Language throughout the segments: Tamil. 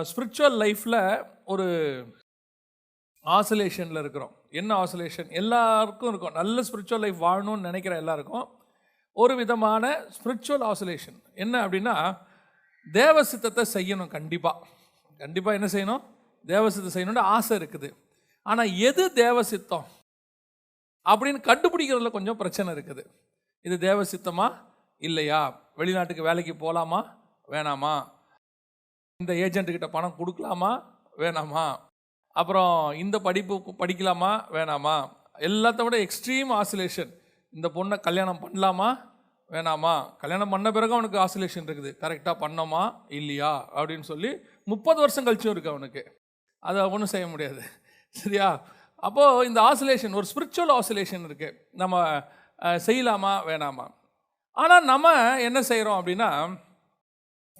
ஸ்பிரிச்சுவல் லைஃப்பில் ஒரு ஆசோலேஷனில் இருக்கிறோம். என்ன ஆசோலேஷன் எல்லாருக்கும் இருக்கும். நல்ல ஸ்பிரிச்சுவல் லைஃப் வாழணும்னு நினைக்கிற எல்லாருக்கும் ஒரு விதமான ஸ்பிரிச்சுவல் ஆசோலேஷன் என்ன அப்படின்னா தேவ சித்தத்தை செய்யணும் கண்டிப்பாக கண்டிப்பாக என்ன செய்யணும்? தேவ சித்தம் செய்யணும்னு ஆசை இருக்குது. ஆனால் எது தேவ சித்தம்? அப்படின்னு கண்டுபிடிக்கிறதுல கொஞ்சம் பிரச்சனை இருக்குது. இது தேவ சித்தமா? இல்லையா? வெளிநாட்டுக்கு வேலைக்கு போகலாமா வேணாமா? இந்த ஏஜென்ட்டுக்கிட்ட பணம் கொடுக்கலாமா? வேணாமா? அப்புறம் இந்த படிப்பு படிக்கலாமா? வேணாமா? எல்லாத்த விட எக்ஸ்ட்ரீம் ஆசிலேஷன் இந்த பொண்ணை கல்யாணம் பண்ணலாமா? வேணாமா? கல்யாணம் பண்ண பிறகு அவனுக்கு ஆசிலேஷன் இருக்குது. கரெக்டாக பண்ணோமா? இல்லையா? அப்படின்னு சொல்லி முப்பது வருஷம் கழிச்சும் இருக்கு அவனுக்கு. அதை ஒன்றும் செய்ய முடியாது. சரியா? அப்போது இந்த ஆசிலேஷன் ஒரு ஸ்பிரிச்சுவல் ஆசிலேஷன் இருக்குது நம்ம செய்யலாமா? வேணாமா? ஆனால் நம்ம என்ன செய்கிறோம் அப்படின்னா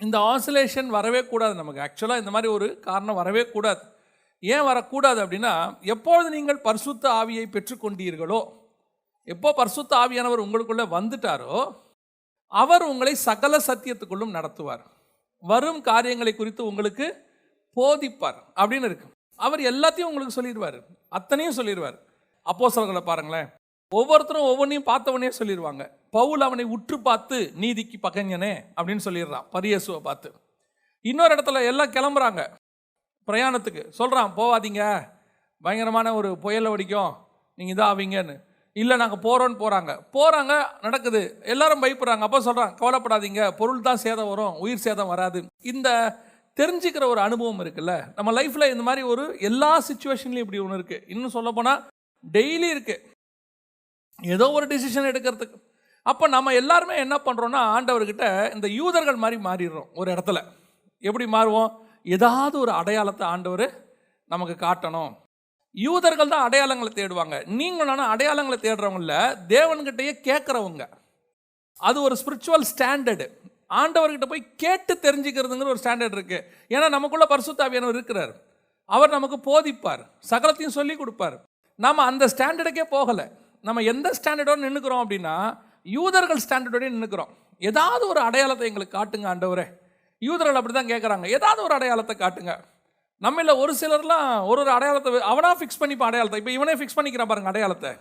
இந்த ஆசிலேஷன் வரவே கூடாது நமக்கு. ஆக்சுவலாக இந்த மாதிரி ஒரு காரணம் வரவே கூடாது. ஏன் வரக்கூடாது அப்படின்னா எப்பொழுது நீங்கள் பரிசுத்த ஆவியை பெற்றுக்கொண்டீர்களோ எப்போ பரிசுத்த ஆவியானவர் உங்களுக்குள்ளே வந்துட்டாரோ அவர் உங்களை சகல சத்தியத்துக்குள்ளும் நடத்துவார். வரும் காரியங்களை குறித்து உங்களுக்கு போதிப்பார் அப்படின்னு இருக்கு. அவர் எல்லாத்தையும் உங்களுக்கு சொல்லிடுவார். அத்தனையும் சொல்லிடுவார். அப்போ பாருங்களேன். ஒவ்வொருத்தரும் ஒவ்வொன்றையும் பார்த்தவொன்னே சொல்லிடுவாங்க. பவுல் அவனை உற்று பார்த்து நீதிக்கு பகஞ்சனே அப்படின்னு சொல்லிடுறான். பரியசுவை பார்த்து. இன்னொரு இடத்துல எல்லாம் கிளம்புறாங்க. பிரயாணத்துக்கு. சொல்கிறான் போவாதீங்க. பயங்கரமான ஒரு புயல் வடிக்கும் நீங்கள் இதாக ஆவீங்கன்னு. இல்லை நாங்கள் போகிறோன்னு போகிறாங்க போகிறாங்க நடக்குது. எல்லாரும் பயப்படுறாங்க. அப்போ சொல்கிறான் கவலைப்படாதீங்க. பொருள் தான் சேதம் வரும். உயிர் சேதம் வராது. இந்த தெரிஞ்சுக்கிற ஒரு அனுபவம் இருக்குல்ல. நம்ம லைஃப்பில் இந்த மாதிரி ஒரு எல்லா சுச்சுவேஷன்லையும் இப்படி ஒன்று இருக்குது இன்னும் சொல்லப்போனால் டெய்லி இருக்குது ஏதோ ஒரு டிசிஷன் எடுக்கிறதுக்கு. அப்போ நம்ம எல்லாருமே என்ன பண்ணுறோன்னா ஆண்டவர்கிட்ட இந்த யூதர்கள் மாதிரி மாறிடுறோம் ஒரு இடத்துல. எப்படி மாறுவோம்? ஏதாவது ஒரு அடையாளத்தை ஆண்டவர் நமக்கு காட்டணும். யூதர்கள் தான் அடையாளங்களை தேடுவாங்க. நீங்கள் நானும் அடையாளங்களை தேடுறவங்கள தேவன்கிட்டயே கேட்குறவங்க. அது ஒரு ஸ்பிரிச்சுவல் ஸ்டாண்டர்டு ஆண்டவர்கிட்ட போய் கேட்டு தெரிஞ்சுக்கிறதுங்கிற ஒரு ஸ்டாண்டர்ட் இருக்குது ஏன்னா நமக்குள்ள பரிசுத்தாவியானவர் இருக்கிறார். அவர் நமக்கு போதிப்பார். சகலத்தையும் சொல்லி கொடுப்பார். நம்ம அந்த ஸ்டாண்டர்டுக்கே போகலை. நம்ம எந்த ஸ்டாண்டர்டோடு நின்றுக்கிறோம் அப்படின்னா யூதர்கள் ஸ்டாண்டர்டோடய நின்றுக்கிறோம் ஏதாவது ஒரு அடையாளத்தை எங்களுக்கு காட்டுங்க ஆண்டவரே. யூதர்கள் அப்படி தான் கேட்குறாங்க ஏதாவது ஒரு அடையாளத்தை காட்டுங்க. நம்மள ஒரு சிலர்லாம் ஒரு ஒரு அடையாளத்தை அவனாக ஃபிக்ஸ் பண்ணிப்பா அடையாளத்தை இப்போ இவனே ஃபிக்ஸ் பண்ணிக்கிறான் பாருங்க அடையாளத்தை.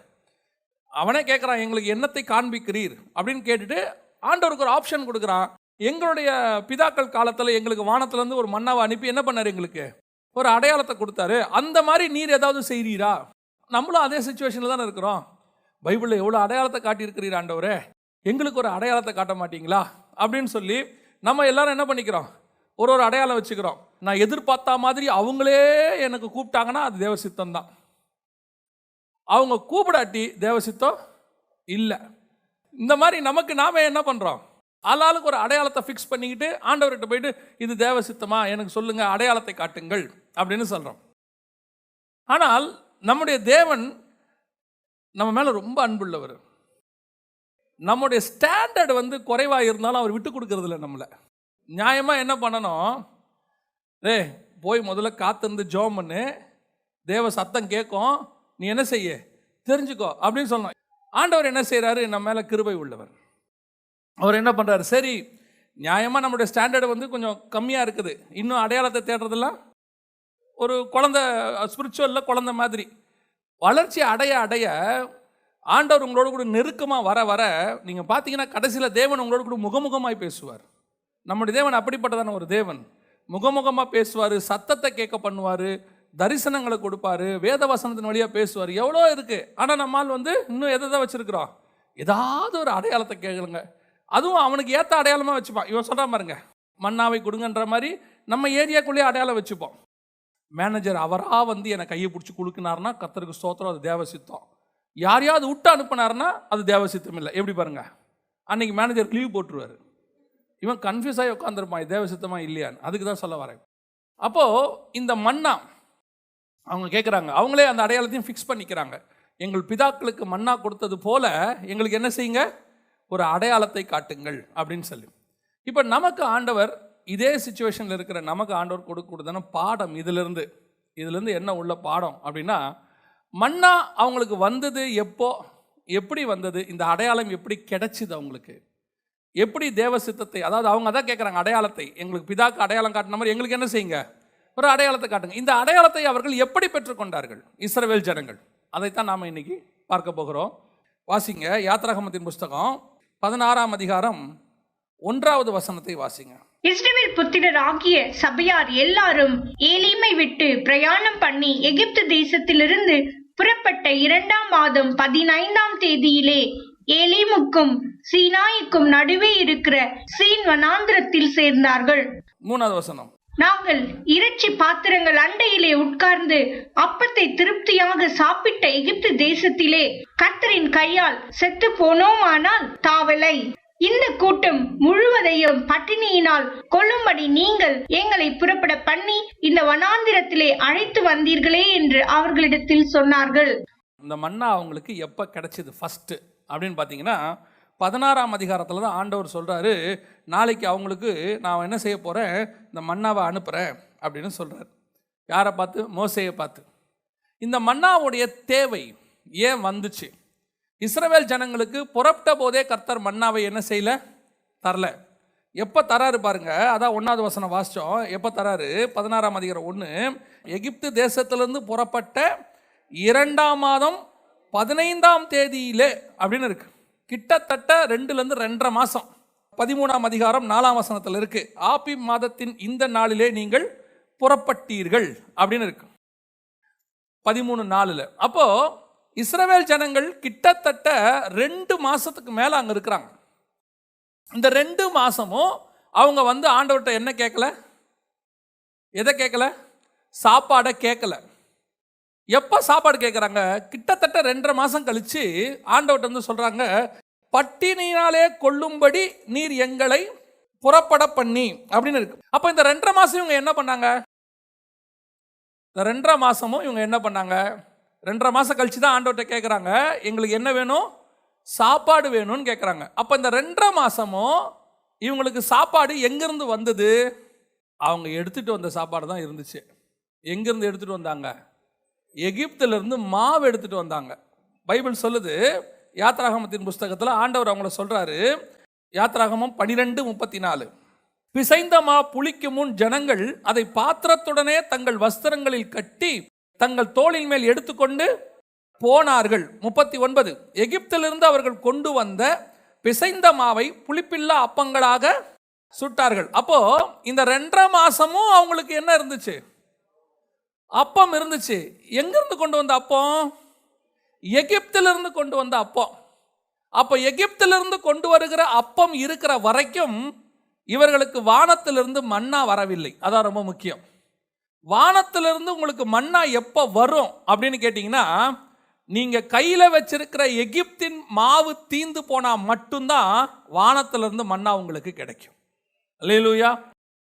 அவனே கேட்குறான் எங்களுக்கு என்னத்தை காண்பிக்கிறீர்? அப்படின்னு கேட்டுட்டு ஆண்டவருக்கு ஒரு ஆப்ஷன் கொடுக்குறான். எங்களுடைய பிதாக்கள் காலத்தில் எங்களுக்கு வானத்துலேருந்து ஒரு மன்னாவை அனுப்பி என்ன பண்ணார் எங்களுக்கு? ஒரு அடையாளத்தை கொடுத்தாரு. அந்த மாதிரி நீர் ஏதாவது செய்கிறீரா நம்மளும் அதே சுச்சுவேஷனில் தானே இருக்கிறோம். பைபிளில் எவ்வளோ அடையாளத்தை காட்டியிருக்கிறீர் ஆண்டவரே? எங்களுக்கு ஒரு அடையாளத்தை காட்ட மாட்டீங்களா? அப்படின்னு சொல்லி நம்ம எல்லாரும் என்ன பண்ணிக்கிறோம்? ஒரு ஒரு அடையாளம் வச்சுக்கிறோம். நான் எதிர்பார்த்த மாதிரி அவங்களே எனக்கு கூப்பிட்டாங்கன்னா அது தேவசித்தம் தான். அவங்க கூப்பிடாட்டி தேவசித்தம் இல்லை. இந்த மாதிரி நமக்கு நாம என்ன பண்ணுறோம் ஆளாளுக்கு ஒரு அடையாளத்தை ஃபிக்ஸ் பண்ணிக்கிட்டு ஆண்டவர்கிட்ட போயிட்டு இது தேவசித்தமா எனக்கு சொல்லுங்கள் அடையாளத்தை காட்டுங்கள் அப்படின்னு சொல்கிறோம் ஆனால் நம்முடைய தேவன் நம்ம மேலே ரொம்ப அன்புள்ளவர். நம்முடைய ஸ்டாண்டர்ட் வந்து குறைவாக இருந்தாலும் அவர் விட்டு கொடுக்கறதில்ல நம்மளை. நியாயமாக என்ன பண்ணணும்? ரே போய் முதல்ல காத்திருந்து ஜோம் பண்ணு. தேவ சத்தம் கேட்கும். நீ என்ன செய்ய? தெரிஞ்சுக்கோ அப்படின்னு சொல்லணும். ஆண்டவர் என்ன செய்கிறாரு நம்ம மேலே கிருபை உள்ளவர். அவர் என்ன பண்ணுறாரு சரி நியாயமாக நம்மளுடைய ஸ்டாண்டர்டு வந்து கொஞ்சம் கம்மியாக இருக்குது. இன்னும் அடையாளத்தை தேடுறதெல்லாம் ஒரு குழந்த ஸ்பிரிச்சுவலில் குழந்த மாதிரி. வளர்ச்சி அடைய அடைய ஆண்டவர் உங்களோட கூட நெருக்கமாக வர வர நீங்கள் பார்த்தீங்கன்னா கடைசியில் தேவன் உங்களோட கூட முகமுகமாய் பேசுவார். நம்முடைய தேவன் அப்படிப்பட்டதான ஒரு தேவன். முகமுகமாக பேசுவார் சத்தத்தை கேட்க பண்ணுவார் தரிசனங்களை கொடுப்பாரு வேத வசனத்தின் வழியாக பேசுவார். எவ்வளோ இருக்குது ஆனால் நம்மால் வந்து இன்னும் எதை தான் வச்சுருக்குறோம்? ஏதாவது ஒரு அடையாளத்தை கேட்கலுங்க அதுவும் அவனுக்கு ஏற்ற அடையாளமாக வச்சுப்பான். இவன் சொல்கிறான் பாருங்க மன்னாவை கொடுங்கன்ற மாதிரி நம்ம ஏரியாக்குள்ளேயே அடையாளம் வச்சுப்போம். மேனேஜர் அவராக வந்து என்னை கையை பிடிச்சி குலுக்குனாருன்னா கத்தருக்கு ஸ்தோத்திரம் அது தேவசித்தம். யாரையாவது விட்டு அனுப்பினார்னா அது தேவசித்தம் இல்லை. எப்படி பாருங்க? அன்னைக்கு மேனேஜர் லீவ் போட்டுருவாரு. இவன் கன்ஃபியூஸ் ஆகி உட்காந்துருப்பான் தேவசித்தமா இல்லையான்னு அதுக்கு தான் சொல்ல வரேன். அப்போது இந்த மன்னா அவங்க கேட்குறாங்க அவங்களே அந்த அடையாளத்தையும் ஃபிக்ஸ் பண்ணிக்கிறாங்க. எங்கள் பிதாக்களுக்கு மன்னா கொடுத்தது போல எங்களுக்கு என்ன செய்யுங்க? ஒரு அடையாளத்தை காட்டுங்கள் அப்படின்னு சொல்லி. இப்போ நமக்கு ஆண்டவர் இதே சுச்சுவேஷனில் இருக்கிற நமக்கு ஆண்டவர் கொடுக்கக்கூடியதான பாடம் இதிலிருந்து இதுலேருந்து என்ன உள்ள பாடம் அப்படின்னா மன்னா அவங்களுக்கு வந்தது எப்போ எப்படி வந்தது இந்த அடையாளம் எப்படி கிடைச்சிது அவங்களுக்கு? எப்படி தேவ சித்தத்தை அதாவது அவங்க அதான் கேட்குறாங்க அடையாளத்தை. எங்களுக்கு பிதாக்கு அடையாளம் காட்டின மாதிரி எங்களுக்கு என்ன செய்யுங்க? ஒரு அடையாளத்தை காட்டுங்க. இந்த அடையாளத்தை அவர்கள் எப்படி பெற்றுக்கொண்டார்கள் இஸ்ரவேல் ஜனங்கள். அதைத்தான் நாம் இன்னைக்கு பார்க்க போகிறோம். வாசிங்க யாத்ராகமத்தின் புஸ்தகம் பதினாறாம் அதிகாரம் ஒன்றாவது வசனத்தை வாசிங்க. இஸ்ரவேல் புத்திரர் ஆகிய சபையார் எல்லாரும் ஏலீமை விட்டு பிரயாணம் பண்ணி எகிப்து தேசத்திலிருந்து புறப்பட்ட இரண்டாம் மாதம் பதினைந்தாம் தேதியிலே ஏலீமுக்கும் சீனாய்க்கும் நடுவே இருக்கிற சீன் வனாந்திரத்தில் சேர்ந்தார்கள். மூணாவது வசனம். நாங்கள் இறைச்சி பாத்திரங்கள் அண்டையிலே உட்கார்ந்து அப்பத்தை திருப்தியாக சாப்பிட்ட எகிப்து தேசத்திலே கர்த்தரின் கையால் செத்து போனோமானால் தாவலை. இந்த கூட்டம் முழுவதையும் பட்டினியினால் கொல்லும்படி நீங்கள் எங்களை புறப்பட பண்ணி இந்த வனாந்திரத்திலே அழைத்து வந்தீர்களே என்று அவர்களிடத்தில் சொன்னார்கள். இந்த மன்னா அவங்களுக்கு எப்போ கிடைச்சது ஃபஸ்ட்டு அப்படின்னு பார்த்தீங்கன்னா பதினாறாம் அதிகாரத்தில் தான் ஆண்டவர் சொல்கிறாரு நாளைக்கு அவங்களுக்கு நான் என்ன செய்ய போகிறேன் இந்த மன்னாவை அனுப்புகிறேன் அப்படின்னு சொல்கிறார் யாரை பார்த்து? மோசையை பார்த்து. இந்த மன்னாவுடைய தேவை ஏன் வந்துச்சு? இஸ்ரவேல் ஜனங்களுக்கு புறப்பட்ட போதே கர்த்தர் மன்னாவை என்ன செய்யல? தரல. எப்போ தராரு பாருங்க. அதான் ஒன்றாவது வசனம் வாசித்தோம் எப்போ தராரு? பதினாறாம் அதிகாரம் ஒன்று எகிப்து தேசத்திலிருந்து புறப்பட்ட இரண்டாம் மாதம் பதினைந்தாம் தேதியிலே அப்படின்னு இருக்கு. கிட்டத்தட்ட ரெண்டுலேருந்து ரெண்டரை மாதம் பதிமூணாம் அதிகாரம் நாலாம் வசனத்தில் இருக்கு. ஆப்பி மாதத்தின் இந்த நாளிலே நீங்கள் புறப்பட்டீர்கள் அப்படின்னு இருக்கு. பதிமூணு நாலில். அப்போது இஸ்ரவேல் ஜனங்கள் கிட்டத்தட்ட ரெண்டு மாதத்துக்கு மேலே அங்கே இருக்கிறாங்க. இந்த ரெண்டு மாதமும் அவங்க வந்து ஆண்டவர்கிட்ட என்ன கேட்கல எதை கேட்கல சாப்பாடை கேட்கல எப்போ சாப்பாடு கேட்குறாங்க கிட்டத்தட்ட ரெண்டரை மாதம் கழித்து ஆண்டவர்கிட்ட வந்து சொல்கிறாங்க பட்டினியினாலே கொள்ளும்படி நீர் எங்களை புறப்பட பண்ணி அப்படின்னு இருக்கு. அப்போ இந்த ரெண்டரை மாதம் இவங்க என்ன பண்ணாங்க? இந்த ரெண்டரை மாதமும் இவங்க என்ன பண்ணாங்க? ரெண்டரை மாதம் கழிச்சு தான் ஆண்டவர்கிட்ட கேட்குறாங்க எங்களுக்கு என்ன வேணும்? சாப்பாடு வேணும்னு கேட்குறாங்க அப்போ இந்த ரெண்டரை மாதமும் இவங்களுக்கு சாப்பாடு எங்கேருந்து வந்தது? அவங்க எடுத்துகிட்டு வந்த சாப்பாடு தான் இருந்துச்சு. எங்கேருந்து எடுத்துகிட்டு வந்தாங்க? எகிப்திலிருந்து மாவு எடுத்துகிட்டு வந்தாங்க. பைபிள் சொல்லுது யாத்ராகமத்தின் புஸ்தகத்தில் ஆண்டவர் அவங்கள சொல்கிறாரு யாத்ராகமம் பனிரெண்டு முப்பத்தி நாலு பிசைந்த மா புளிக்கும் முன் ஜனங்கள் அதை பாத்திரத்துடனே தங்கள் வஸ்திரங்களில் கட்டி தங்கள் தோளின் மேல் எடுத்துக்கொண்டு போனார்கள். முப்பத்தி ஒன்பது. எகிப்திலிருந்து அவர்கள் கொண்டு வந்த பிசைந்த மாவை புளிப்பில்லா அப்பங்களாக சுட்டார்கள். அப்போ இந்த ரெண்டரை மாசமும் அவங்களுக்கு என்ன இருந்துச்சு? அப்பம் இருந்துச்சு. எங்கிருந்து கொண்டு வந்த அப்பம்? எகிப்திலிருந்து கொண்டு வந்த அப்பம். அப்போ எகிப்திலிருந்து கொண்டு வருகிற அப்பம் இருக்கிற வரைக்கும் இவர்களுக்கு வானத்திலிருந்து மண்ணா வரவில்லை. அதான் ரொம்ப முக்கியம். வானத்திலிருந்து உங்களுக்கு மண்ணா எப்போ வரும் அப்படின்னு கேட்டிங்கன்னா நீங்கள் கையில் வச்சிருக்கிற எகிப்தின் மாவு தீந்து போனால் மட்டும்தான் வானத்திலிருந்து மண்ணா உங்களுக்கு கிடைக்கும். அல்லேலூயா.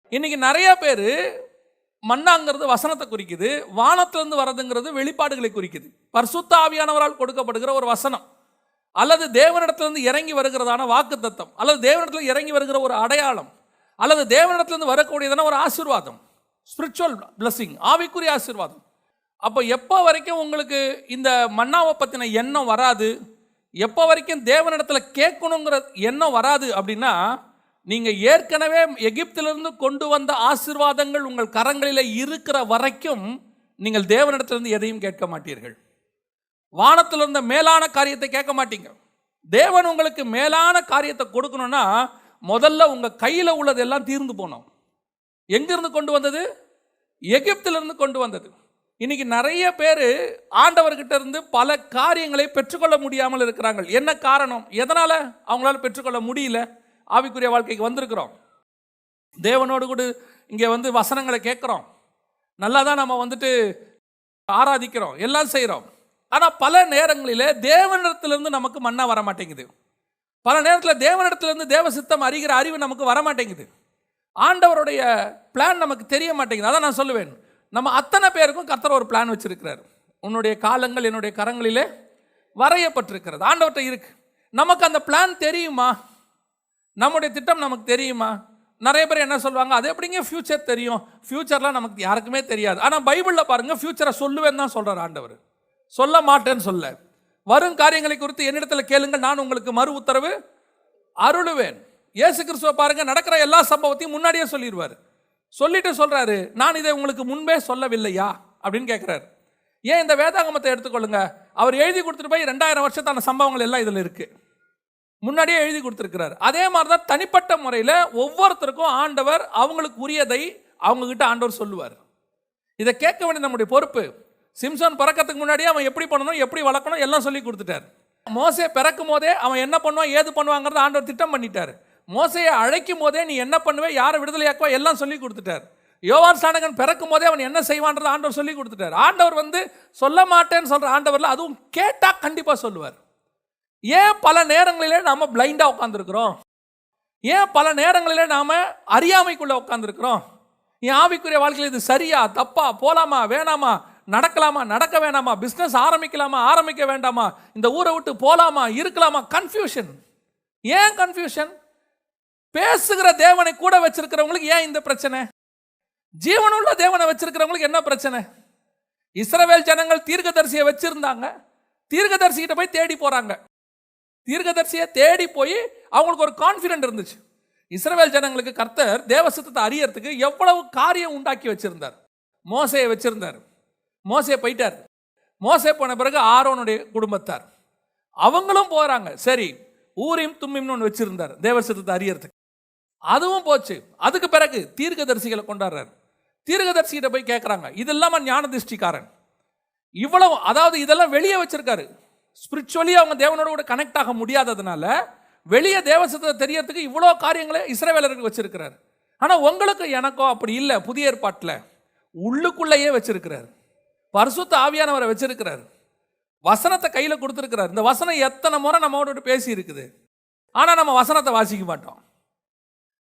இன்னைக்கு நிறைய பேர் மண்ணாங்கிறது வசனத்தை குறிக்குது வானத்திலிருந்து வர்றதுங்கிறது வெளிப்பாடுகளை குறிக்குது. பர்சுத்தாவியானவரால் கொடுக்கப்படுகிற ஒரு வசனம். அல்லது தேவனிடத்திலிருந்து இறங்கி வருகிறதான வாக்கு தத்தம் அல்லது தேவனிடத்தில் இறங்கி வருகிற ஒரு அடையாளம் அல்லது தேவனிடத்திலிருந்து வரக்கூடியதான ஒரு ஆசீர்வாதம். ஸ்பிரிச்சுவல் பிளஸ்ஸிங் ஆவிக்குரிய ஆசீர்வாதம். அப்போ எப்போ வரைக்கும் உங்களுக்கு இந்த மன்னாவை பற்றின எண்ணம் வராது? எப்போ வரைக்கும் தேவனிடத்தில் கேட்கணுங்கிற எண்ணம் வராது அப்படின்னா நீங்கள் ஏற்கனவே எகிப்திலிருந்து கொண்டு வந்த ஆசீர்வாதங்கள் உங்கள் கரங்களில் இருக்கிற வரைக்கும் நீங்கள் தேவனிடத்திலிருந்து எதையும் கேட்க மாட்டீர்கள். வானத்தில் இருந்த மேலான காரியத்தை கேட்க மாட்டீங்க. தேவன் உங்களுக்கு மேலான காரியத்தை கொடுக்கணும்னா முதல்ல உங்கள் கையில் உள்ளதெல்லாம் தீர்ந்து போனோம். எங்கிருந்து கொண்டு வந்தது? எகிப்திலிருந்து கொண்டு வந்தது. இன்னைக்கு நிறைய பேர் ஆண்டவர்கிட்ட இருந்து பல காரியங்களை பெற்றுக்கொள்ள முடியாமல் இருக்கிறாங்க என்ன காரணம்? எதனால் அவங்களால பெற்றுக்கொள்ள முடியல? ஆவிக்குரிய வாழ்க்கைக்கு வந்திருக்கிறோம். தேவனோடு கூட இங்கே வந்து வசனங்களை கேட்குறோம். நல்லா தான் நம்ம வந்துட்டு ஆராதிக்கிறோம் எல்லாம் செய்கிறோம். ஆனால் பல நேரங்களில் தேவனிடத்திலிருந்து நமக்கு மண்ணா வர மாட்டேங்குது பல நேரத்தில் தேவனிடத்திலிருந்து தேவ சித்தம் அறிகிற அறிவு நமக்கு வர மாட்டேங்குது ஆண்டவருடைய பிளான் நமக்கு தெரிய மாட்டேங்குது. அதான் நான் சொல்லுவேன். நம்ம அத்தனை பேருக்கும் கத்தர் ஒரு பிளான் வச்சிருக்கிறார். உன்னுடைய காலங்கள் என்னுடைய கரங்களிலே வரையப்பட்டிருக்கிறது. ஆண்டவர்கிட்ட இருக்கு. நமக்கு அந்த பிளான் தெரியுமா? நம்முடைய திட்டம் நமக்கு தெரியுமா? நிறைய பேர் என்ன சொல்லுவாங்க? அது எப்படிங்க ஃப்யூச்சர் தெரியும்? ஃப்யூச்சர்லாம் நமக்கு யாருக்குமே தெரியாது. ஆனால் பைபிளில் பாருங்கள் ஃப்யூச்சரை சொல்லுவேன்னு தான் சொல்கிறார் ஆண்டவர். சொல்ல மாட்டேன்னு சொல்ல. வரும் காரியங்களை குறித்து என்னிடத்தில் கேளுங்கள். நான் உங்களுக்கு மறு உத்தரவு அருளுவேன். இயேசு கிறிஸ்துவ பாருங்க நடக்கிற எல்லா சம்பவத்தையும் முன்னாடியே சொல்லிடுவார். சொல்லிட்டு சொல்றாரு நான் இதை உங்களுக்கு முன்பே சொல்லவில்லையா? அப்படின்னு கேட்குறாரு ஏன் இந்த வேதாகமத்தை எடுத்துக்கொள்ளுங்க? அவர் எழுதி கொடுத்துட்டு போய் ரெண்டாயிரம் வருஷத்தான சம்பவங்கள் எல்லாம் இதில் இருக்கு. முன்னாடியே எழுதி கொடுத்துருக்கிறார். அதே மாதிரி தான் தனிப்பட்ட முறையில் ஒவ்வொருத்தருக்கும் ஆண்டவர் அவங்களுக்கு உரியதை அவங்கக்கிட்ட ஆண்டவர் சொல்லுவார். இதை கேட்க வேண்டிய நம்முடைய பொறுப்பு. சிம்சன் பிறக்கறதுக்கு முன்னாடியே அவன் எப்படி பண்ணணும் எப்படி வளர்க்கணும் எல்லாம் சொல்லி கொடுத்துட்டார். மோசே பிறக்கும் போதே அவன் என்ன பண்ணுவான் ஏது பண்ணுவாங்கிறத ஆண்டவர் திட்டம் பண்ணிட்டார். மோசையை அழைக்கும் போதே நீ என்ன பண்ணுவே? யாரை விடுதலையாக்குவா? எல்லாம் சொல்லி கொடுத்துட்டார். யோவான் சாணகன் பிறக்கும் போதே அவன் என்ன செய்வான்றதை ஆண்டவர் சொல்லி கொடுத்துட்டார். ஆண்டவர் வந்து சொல்ல மாட்டேன்னு சொல்கிற ஆண்டவரில் அதுவும் கேட்டால் கண்டிப்பாக சொல்லுவார். ஏன் பல நேரங்களிலே நாம் பிளைண்டாக உட்காந்துருக்குறோம் ஏன் பல நேரங்களிலே நாம் அறியாமைக்குள்ளே உட்காந்துருக்குறோம் என் ஆவிக்குரிய வாழ்க்கையில் இது சரியா தப்பா போகலாமா வேணாமா நடக்கலாமா நடக்க வேணாமா பிஸ்னஸ் ஆரம்பிக்கலாமா ஆரம்பிக்க வேண்டாமா இந்த ஊரை விட்டு போகலாமா இருக்கலாமா? கன்ஃபியூஷன் ஏன் கன்ஃபியூஷன் பேசுகிற தேவனை கூட வச்சிருக்கிறவங்களுக்கு ஏன் இந்த பிரச்சனை? ஜீவனுள்ள தேவனை வச்சிருக்கிறவங்களுக்கு என்ன பிரச்சனை? இஸ்ரவேல் ஜனங்கள் தீர்க்கதரிசியை வச்சிருந்தாங்க. தீர்க்கதரிசிகிட்ட போய் தேடி போறாங்க. தீர்க்கதரிசியை தேடி போய் அவங்களுக்கு ஒரு கான்ஃபிடென்ட் இருந்துச்சு. இஸ்ரவேல் ஜனங்களுக்கு கர்த்தர் தேவசத்தத்தை அறியறதுக்கு எவ்வளவு காரியம் உண்டாக்கி வச்சிருந்தார். மோசையை வச்சிருந்தார். மோசையை போயிட்டார். மோசை போன பிறகு ஆரோனுடைய குடும்பத்தார். அவங்களும் போறாங்க. சரி ஊரையும் தும்மிம்னு ஒன்று வச்சிருந்தார் தேவசத்தத்தை அறியறதுக்கு. அதுவும் போச்சு. அதுக்கு பிறகு தீர்க்கதரிசிகளை கொண்டாடுறாரு. தீர்க்கதரிசிகிட்ட போய் கேட்குறாங்க இது ஞான திருஷ்டிக்காரன் இவ்வளவு அதாவது இதெல்லாம் வெளியே வச்சிருக்காரு. ஸ்பிரிச்சுவலி அவங்க தேவனோட கூட கனெக்ட் ஆக முடியாததுனால வெளியே தேவசத்தை தெரியறதுக்கு இவ்வளோ காரியங்களை இஸ்ரவேலருக்கு வச்சிருக்கிறார். ஆனால் உங்களுக்கு எனக்கோ அப்படி இல்லை புதிய ஏற்பாட்டில். உள்ளுக்குள்ளேயே வச்சிருக்கிறார். பரிசுத்த ஆவியானவரை வச்சிருக்கிறார். வசனத்தை கையில் கொடுத்துருக்கிறார். இந்த வசனம் எத்தனை முறை நம்மோட பேசி இருக்குது. ஆனால் நம்ம வசனத்தை வாசிக்க மாட்டோம்.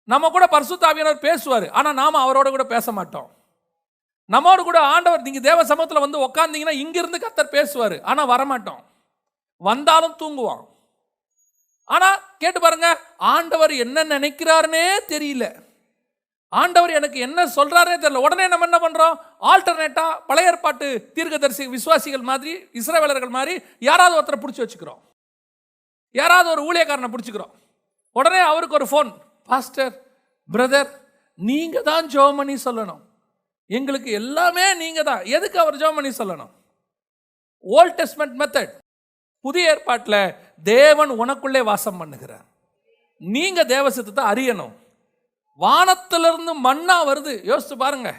நம்ம கூட பரிசுத்தாவியானவர் பேசுவார். ஆனால் நாம் அவரோட கூட பேச மாட்டோம். நம்மோடு கூட ஆண்டவர் நீங்கள் தேவ சமூகத்தில் வந்து உக்காந்தீங்கன்னா இங்கிருந்து கத்தர் பேசுவார். ஆனால் வரமாட்டோம். வந்தாலும் தூங்குவான். ஆனால் கேட்டு பாருங்க ஆண்டவர் என்ன நினைக்கிறாருன்னே தெரியல. ஆண்டவர் எனக்கு என்ன சொல்கிறாருனே தெரியல. உடனே நம்ம என்ன பண்ணுறோம் ஆல்டர்னேட்டாக பழைய ஏற்பாட்டு தீர்க்கதரிசி விசுவாசிகள் மாதிரி இஸ்ரவேலர்கள் மாதிரி யாராவது ஒருத்தரை பிடிச்சி வச்சுக்கிறோம். யாராவது ஒரு ஊழியக்காரனை பிடிச்சிக்கிறோம். உடனே அவருக்கு ஒரு ஃபோன் பாஸ்டர் பிரதர் நீங்கள் தான் ஜோமணி சொல்லணும். எங்களுக்கு எல்லாமே நீங்கள் தான் எதுக்கு அவர் ஜோமணி சொல்லணும்? ஓல்ட் டெஸ்ட்மெண்ட் மெத்தட் புதிய ஏற்பாட்டில் தேவன் உனக்குள்ளே வாசம் பண்ணுகிறார். நீங்கள் தேவசத்தத்தை அறியணும். வானத்திலிருந்து மண்ணா வருது. யோசித்து பாருங்க.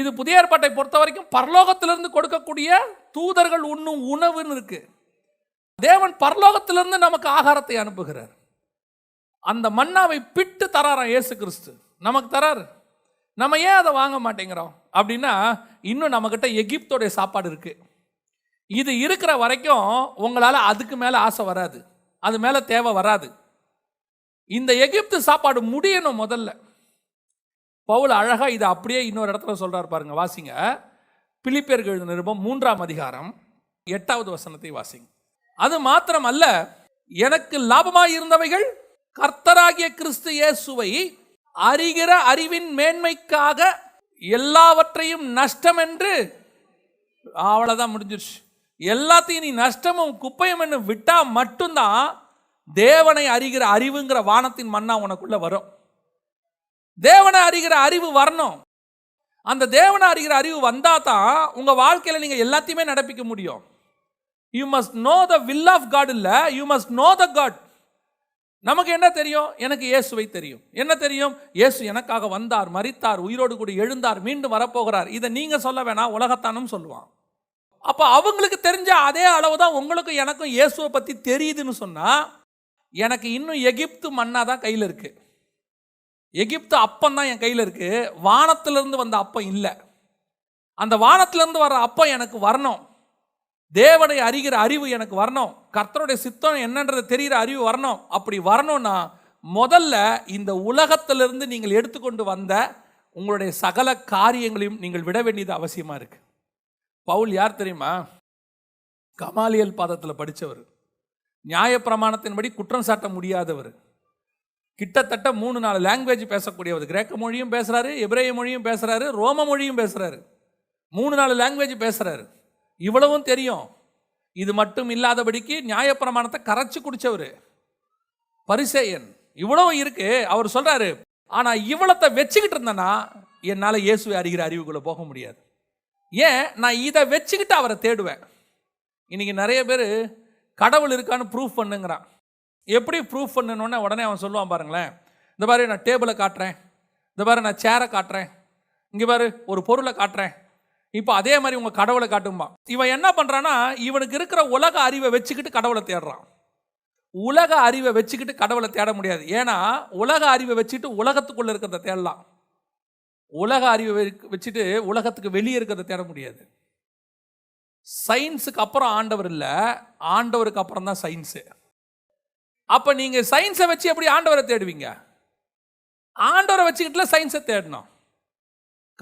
இது புதிய ஏற்பாட்டை பொறுத்த வரைக்கும் பரலோகத்திலிருந்து கொடுக்கக்கூடிய தூதர்கள் உண்ணும் உணவுன்னு இருக்கு. தேவன் பரலோகத்திலிருந்து நமக்கு ஆகாரத்தை அனுப்புகிறார். அந்த மன்னாவை பிட்டு தராராம் இயேசு கிறிஸ்து நமக்கு தராரு. நம்ம ஏன் அதை வாங்க மாட்டேங்கிறோம்? அப்படின்னா இன்னும் நம்மக்கிட்ட எகிப்தோடைய சாப்பாடு இருக்குது இது இருக்கிற வரைக்கும் உங்களால் அதுக்கு மேலே ஆசை வராது. அது மேலே தேவை வராது. இந்த எகிப்து சாப்பாடு முடியணும் முதல்ல. பவுல் அழகா இதை அப்படியே இன்னொரு இடத்துல சொல்றாரு பாருங்க வாசிங்க. பிலிப்பியர்கள் எழுத நிருபம் மூன்றாம் அதிகாரம் எட்டாவது வசனத்தை வாசிங்க. அது மாத்திரம் அல்ல எனக்கு லாபமாக இருந்தவைகள் கர்த்தராகிய கிறிஸ்து இயேசுவை அறிகிற அறிவின் மேன்மைக்காக எல்லாவற்றையும் நஷ்டம் என்று அவ்வளோதான் முடிஞ்சிருச்சு. எல்லாத்தையும் நீ நஷ்டமும் குப்பையும் என்று விட்டால் மட்டும்தான் தேவனை அறிகிற அறிவுங்கிற வானத்தின் மண்ணா உனக்குள்ள வரும். தேவனை அறிகிற அறிவு வரணும். அந்த தேவனை அறிகிற அறிவு வந்தால் தான் உங்கள் வாழ்க்கையில் நீங்கள் எல்லாத்தையுமே நடப்பிக்க முடியும். You must know the will of God இல்லை you must know the God நமக்கு என்ன தெரியும்? எனக்கு இயேசுவை தெரியும். என்ன தெரியும்? இயேசு எனக்காக வந்தார் மறித்தார் உயிரோடு கூட எழுந்தார் மீண்டும் வரப்போகிறார். இதை நீங்கள் சொல்ல வேணாம் உலகத்தானும் சொல்லுவான். அப்போ அவங்களுக்கு தெரிஞ்ச அதே அளவு தான் உங்களுக்கும் எனக்கும் இயேசுவை பற்றி தெரியுதுன்னு சொன்னால் எனக்கு இன்னும் எகிப்து மண்ணாக தான் கையில் இருக்குது எகிப்து அப்பம் தான் என் கையில் இருக்குது வானத்திலிருந்து வந்த அப்பம் இல்லை. அந்த வானத்திலிருந்து வர அப்பம் எனக்கு வரணும். தேவனை அறிகிற அறிவு எனக்கு வரணும். கர்த்தருடைய சித்தம் என்னன்றது தெரிகிற அறிவு வரணும். அப்படி வரணும்னா முதல்ல இந்த உலகத்திலிருந்து நீங்கள் எடுத்துக்கொண்டு வந்த உங்களுடைய சகல காரியங்களையும் நீங்கள் விட வேண்டியது அவசியமாக இருக்கு. பவுல் யார் தெரியுமா? கமாலியல் பாதத்தில் படித்தவர் நியாயப்பிரமாணத்தின்படி குற்றம் சாட்ட முடியாதவர். கிட்டத்தட்ட மூணு நாலு லாங்குவேஜ் பேசக்கூடியவர். கிரேக்க மொழியும் பேசுகிறாரு எபிரேய மொழியும் பேசுகிறாரு ரோம மொழியும் பேசுகிறாரு மூணு நாலு லாங்குவேஜ் பேசுகிறாரு இவ்வளவும் தெரியும். இது மட்டும் இல்லாதபடிக்கு நியாயப்பிரமாணத்தை கரைச்சி குடிச்சவர். பரிசேயன். இவ்வளவும் இருக்கு. அவர் சொல்றாரு ஆனால் இவ்வளத்தை வச்சுக்கிட்டு இருந்தேன்னா என்னால் இயேசுவை அறிகிற அறிவுக்குள்ளே போக முடியாது. ஏன்? நான் இதை வச்சுக்கிட்டு அவரை தேடுவேன். இன்னைக்கு நிறைய பேர் கடவுள் இருக்கான்னு ப்ரூஃப் பண்ணுங்கிறான். எப்படி ப்ரூஃப் பண்ணணுன்னே உடனே அவன் சொல்லுவான் பாருங்களேன். இந்த மாதிரி நான் டேபிளை காட்டுறேன். இந்த மாதிரி நான் சேரை காட்டுறேன். இங்கே பாரு ஒரு பொருளை காட்டுறேன். இப்போ அதே மாதிரி உங்கள் கடவுளை காட்டும்பா. இவன் என்ன பண்ணுறான்னா இவனுக்கு இருக்கிற உலக அறிவை வச்சுக்கிட்டு கடவுளை தேடுறான். உலக அறிவை வச்சுக்கிட்டு கடவுளை தேட முடியாது. ஏன்னா உலக அறிவை வச்சுட்டு உலகத்துக்குள்ளே இருக்கிறத தேடலாம். உலக அறிவை வச்சுட்டு உலகத்துக்கு வெளியே இருக்கிறத தேட முடியாது. சயின்ஸுக்கு அப்புறம் ஆண்டவர் இல்லை. ஆண்டவருக்கு அப்புறம் தான் சயின்ஸு அப்போ நீங்கள் சயின்ஸை வச்சு எப்படி ஆண்டவரை தேடுவீங்க? ஆண்டவரை வச்சுக்கிட்டுல சயின்ஸை தேடணும்.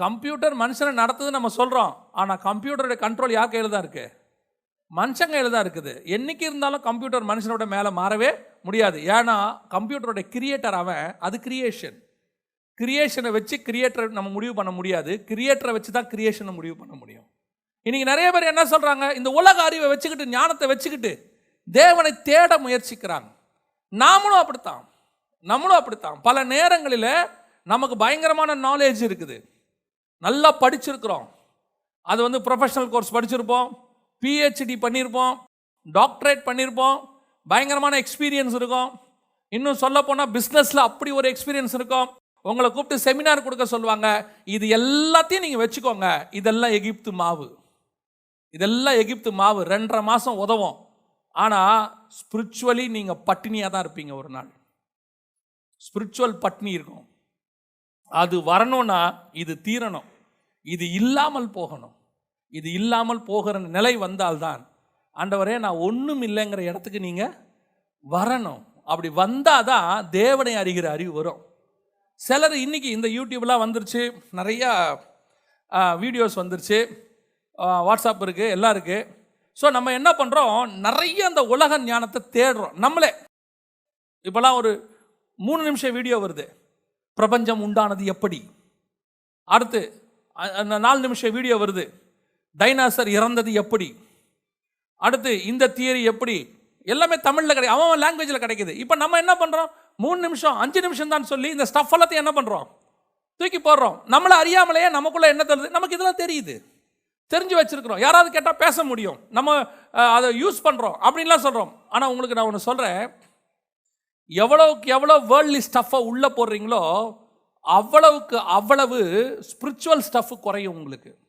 கம்ப்யூட்டர் மனுஷனை நடத்துது நம்ம சொல்கிறோம் ஆனால் கம்ப்யூட்டருடைய கண்ட்ரோல் யார் கையில் தான் இருக்குது மனுஷன் கையில் தான் இருக்குது. என்னைக்கு இருந்தாலும் கம்ப்யூட்டர் மனுஷனோட மேலே மாறவே முடியாது. ஏன்னா கம்ப்யூட்டரோட கிரியேட்டர் அவன் அது கிரியேஷன் கிரியேஷனை வச்சு கிரியேட்டர் நம்ம முடிவு பண்ண முடியாது. கிரியேட்டரை வச்சு தான் கிரியேஷனை முடிவு பண்ண முடியும். இன்றைக்கி நிறைய பேர் என்ன சொல்கிறாங்க இந்த உலக அறிவை வச்சுக்கிட்டு ஞானத்தை வச்சுக்கிட்டு தேவனை தேட முயற்சிக்கிறாங்க. நாமளும் அப்படித்தான். நம்மளும் அப்படித்தான். பல நேரங்களில் நமக்கு பயங்கரமான நாலேஜ் இருக்குது. நல்லா படிச்சிருக்கிறோம். அது வந்து ப்ரொஃபஷனல் கோர்ஸ் படிச்சிருப்போம். பிஹெச்டி பண்ணியிருப்போம் டாக்டரேட் பண்ணியிருப்போம் பயங்கரமான எக்ஸ்பீரியன்ஸ் இருக்கும். இன்னும் சொல்ல போனால் பிஸ்னஸில் அப்படி ஒரு எக்ஸ்பீரியன்ஸ் இருக்கும். உங்களை கூப்பிட்டு செமினார் கொடுக்க சொல்லுவாங்க. இது எல்லாத்தையும் நீங்கள் வச்சுக்கோங்க. இதெல்லாம் எகிப்து மாவு. இதெல்லாம் எகிப்து மாவு. ரெண்டரை மாதம் உதவும். ஆனால் ஸ்பிரிச்சுவலி நீங்கள் பட்டினியாக தான் இருப்பீங்க ஒரு நாள். ஸ்பிரிச்சுவல் பட்னி இருக்கும். அது வரணும்னா இது தீரணும். இது இல்லாமல் போகணும். இது இல்லாமல் போகிற நிலை வந்தால்தான் ஆண்டவரே நான் ஒன்றும் இல்லைங்கிற இடத்துக்கு நீங்கள் வரணும். அப்படி வந்தால் தான் தேவனை அறிகிற அறிவு வரும். சிலர் இன்னைக்கு இந்த யூடியூப்லாம் வந்துருச்சு நிறையா வீடியோஸ் வந்துருச்சு வாட்ஸ்அப் இருக்குது எல்லாம் இருக்குது ஸோ நம்ம என்ன பண்ணுறோம் நிறைய அந்த உலக ஞானத்தை தேடுறோம். நம்மளே. இப்போலாம் ஒரு மூணு நிமிஷம் வீடியோ வருது. பிரபஞ்சம் உண்டானது எப்படி? அடுத்து அந்த நாலு நிமிஷம் வீடியோ வருது. டைனாசர் இறந்தது எப்படி? அடுத்து இந்த தியரி எப்படி? எல்லாமே தமிழில் கிடைக்கும் அவன் லாங்குவேஜில் கிடைக்குது. இப்போ நம்ம என்ன பண்ணுறோம் மூணு நிமிஷம் அஞ்சு நிமிஷம் தான் சொல்லி இந்த ஸ்டஃப் எல்லாத்தையும் என்ன பண்ணுறோம் தூக்கி போடுறோம். நம்மளை அறியாமலேயே நமக்குள்ள என்ன தெரியுது? நமக்கு இதெல்லாம் தெரியுது. தெரிஞ்சு வச்சிருக்கிறோம். யாராவது கேட்டால் பேச முடியும். நம்ம அதை யூஸ் பண்ணுறோம் அப்படின்லாம் சொல்கிறோம் ஆனால் உங்களுக்கு நான் ஒன்று சொல்கிறேன் எவ்வளோக்கு எவ்வளோ வேர்ல்ட்லி ஸ்டஃப்பை உள்ளே போடுறீங்களோ அவ்வளவுக்கு அவ்வளவு ஸ்பிரிச்சுவல் ஸ்டஃப் குறையும் உங்களுக்கு.